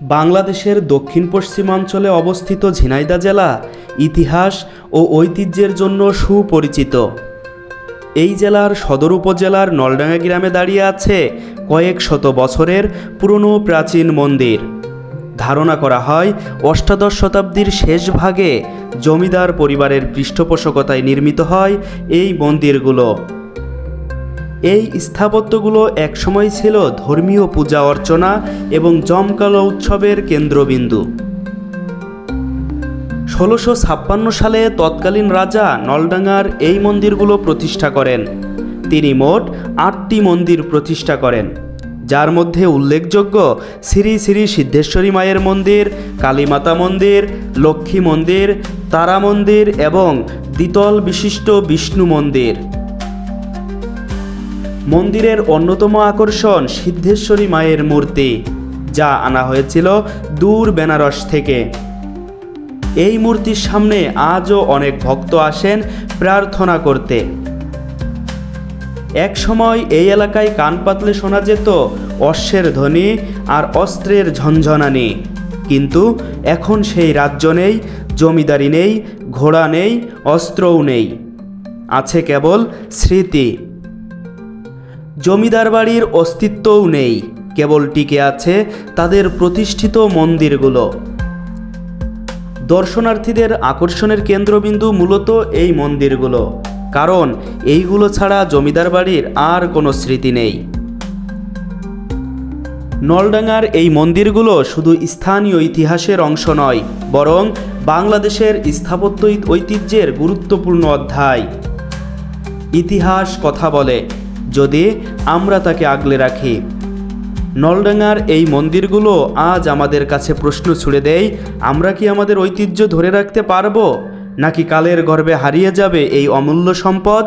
বাংলাদেশের দক্ষিণ পশ্চিমাঞ্চলে অবস্থিত ঝিনাইদা জেলা ইতিহাস ও ঐতিহ্যের জন্য সুপরিচিত। এই জেলার সদর উপজেলার নলডাঙ্গা গ্রামে দাঁড়িয়ে আছে কয়েক শত বছরের পুরনো প্রাচীন মন্দির। ধারণা করা হয়, অষ্টাদশ শতাব্দীর শেষ ভাগে জমিদার পরিবারের পৃষ্ঠপোষকতায় নির্মিত হয় এই মন্দিরগুলো। এই স্থাপত্যগুলো একসময় ছিল ধর্মীয় পূজা অর্চনা এবং জমকালো উৎসবের কেন্দ্রবিন্দু। ষোলোশো ছাপ্পান্ন সালে তৎকালীন রাজা নলডাঙ্গার এই মন্দিরগুলো প্রতিষ্ঠা করেন। তিনি মোট আটটি মন্দির প্রতিষ্ঠা করেন, যার মধ্যে উল্লেখযোগ্য শ্রী শ্রী সিদ্ধেশ্বরী মায়ের মন্দির, কালীমাতা মন্দির, লক্ষ্মী মন্দির, তারা মন্দির এবং দ্বিতল বিশিষ্ট বিষ্ণু মন্দির। মন্দিরের অন্যতম আকর্ষণ সিদ্ধেশ্বরী মায়ের মূর্তি, যা আনা হয়েছিল দূর বেনারস থেকে। এই মূর্তির সামনে আজও অনেক ভক্ত আসেন প্রার্থনা করতে। এক সময় এই এলাকায় কান পাতলে শোনা যেত অশ্বের ধ্বনি আর অস্ত্রের ঝনঝনানি। কিন্তু এখন সেই রাজ্য নেই, জমিদারি নেই, ঘোড়া নেই, অস্ত্রও নেই। আছে কেবল স্মৃতি। জমিদার বাড়ির অস্তিত্বও নেই, কেবল টিকে আছে তাদের প্রতিষ্ঠিত মন্দিরগুলো। দর্শনার্থীদের আকর্ষণের কেন্দ্রবিন্দু মূলত এই মন্দিরগুলো, কারণ এইগুলো ছাড়া জমিদার বাড়ির আর কোনো স্মৃতি নেই। নলডাঙ্গার এই মন্দিরগুলো শুধু স্থানীয় ইতিহাসের অংশ নয়, বরং বাংলাদেশের স্থাপত্য ঐতিহ্যের গুরুত্বপূর্ণ অধ্যায়। ইতিহাস কথা বলে যদি আমরা তাকে আগলে রাখি। নলডাঙ্গার এই মন্দিরগুলো আজ আমাদের কাছে প্রশ্ন ছুড়ে দেয়, আমরা কি আমাদের ঐতিহ্য ধরে রাখতে পারব? নাকি কালের গর্বে হারিয়ে যাবে এই অমূল্য সম্পদ?